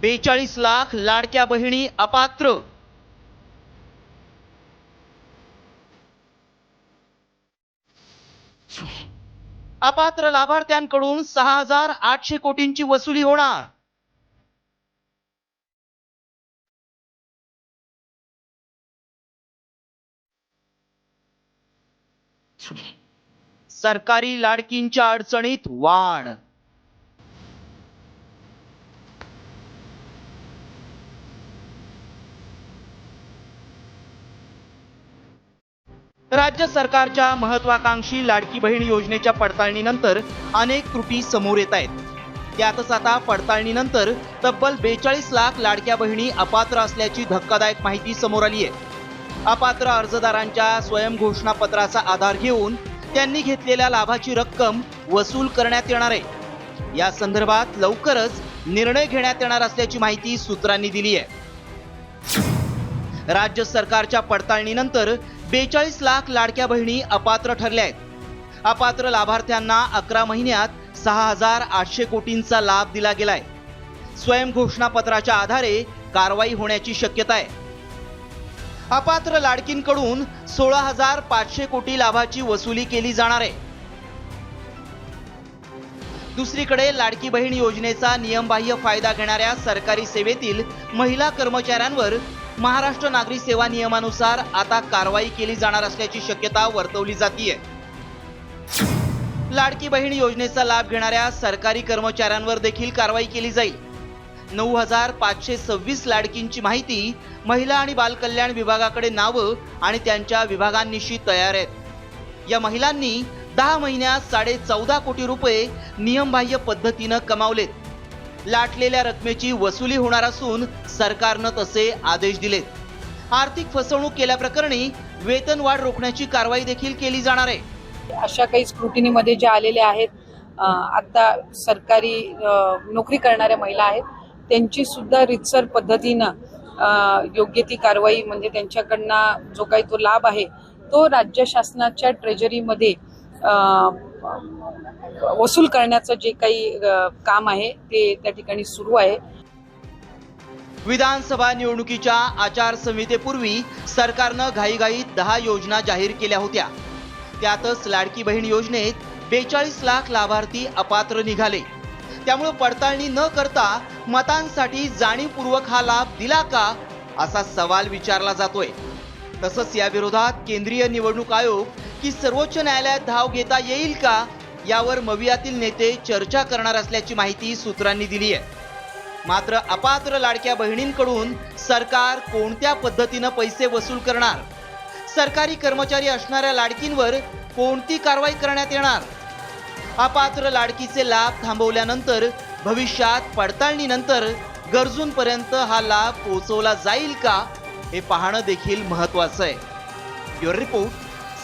बेचाळीस लाख लाडक्या बहिणी अपात्र. अपात्र लाभार्थ्यांकडून सहा हजार आठशे कोटींची वसुली होणार. सरकारी लाडकींच्या अडचणीत वाढ. राज्य सरकारच्या महत्वाकांक्षी लाडकी बहीण योजनेच्या पडताळणीनंतर अनेक त्रुटी समोर येत आहेत. त्यातच आता पडताळणीनंतर तब्बल बेचाळीस लाख लाडक्या बहिणी अपात्र असल्याची धक्कादायक माहिती समोर आली आहे अपात्र अर्जदारांच्या स्वयंघोषणापत्राचा आधार घेऊन त्यांनी घेतलेल्या लाभाची रक्कम वसूल करण्यात येणार आहे. या संदर्भात लवकरच निर्णय घेण्यात येणार असल्याची माहिती सूत्रांनी दिली आहे राज्य सरकारच्या पडताळणीनंतर बेचाळीस लाख लाडक्या बहिणी अपात्र ठरल्या आहेत. अपात्र लाभार्थ्यांना अकरा महिन्यात सहा हजार आठशे कोटींचा लाभ दिला गेलाय. स्वयंघोषणापत्राच्या आधारे कारवाई होण्याची शक्यता आहे. अपात्र लाडकींकडून सोळा हजार पाचशे कोटी लाभाची वसुली केली जाणार आहे. दुसरीकडे लाडकी बहीण योजनेचा नियमबाह्य फायदा घेणाऱ्या सरकारी सेवेतील महिला कर्मचाऱ्यांवर महाराष्ट्र नागरी सेवा नियमानुसार आता कारवाई केली जाणार असल्याची शक्यता वर्तवली जातीय. लाडकी बहीण योजनेचा लाभ घेणाऱ्या सरकारी कर्मचाऱ्यांवर देखील कारवाई केली जाईल. नऊ हजार पाचशे सव्वीस लाडकींची माहिती महिला आणि बालकल्याण विभागाकडे नावं आणि त्यांच्या विभागांनिशी तयार आहेत. या महिलांनी दहा महिन्यात साडे चौदा कोटी रुपये नियमबाह्य पद्धतीनं कमावलेत. लाटलेल्या रकमेची वसुली होणार असून सरकारनं तसे आदेश दिलेत. आर्थिक फसवणूक केल्याप्रकरणी वेतनवाढ रोखण्याची कारवाई देखील केली जाणार आहे. अशा काही स्क्रुटिनीमध्ये जे आलेले आहेत आता सरकारी नोकरी करणाऱ्या महिला आहेत त्यांची सुद्धा रितसर पद्धतीनं योग्य ती कारवाई म्हणजे त्यांच्याकडनं जो काही तो लाभ आहे तो राज्य शासनाच्या ट्रेजरीमध्ये वसूल करण्याचं जे काही काम आहे ते त्या ठिकाणी सुरू आहे. विधानसभा निवडणुकीच्या आचारसंहितेपूर्वी सरकारनं घाईघाईत दहा योजना जाहीर केल्या होत्या. त्यातच लाडकी बहीण योजनेत बेचाळीस लाख लाभार्थी अपात्र निघाले. त्यामुळे पडताळणी न करता मतांसाठी जाणीवपूर्वक हा लाभ दिला का असा सवाल विचारला जातोय. तसंच याविरोधात केंद्रीय निवडणूक आयोग की सर्वोच्च न्यायालयात धाव घेता येईल का यावर मवियातील नेते चर्चा करणार असल्याची माहिती सूत्रांनी दिली आहे. मात्र अपात्र लाडक्या बहिणींकडून सरकार कोणत्या पद्धतीनं पैसे वसूल करणार? सरकारी कर्मचारी असणाऱ्या लाडकींवर कोणती कारवाई करण्यात येणार? अपात्र लाडकीचे लाभ थांबवल्यानंतर भविष्यात पडताळणीनंतर गरजूंपर्यंत हा लाभ पोहोचवला जाईल का हे पाहणं देखील महत्वाचं आहे. Your report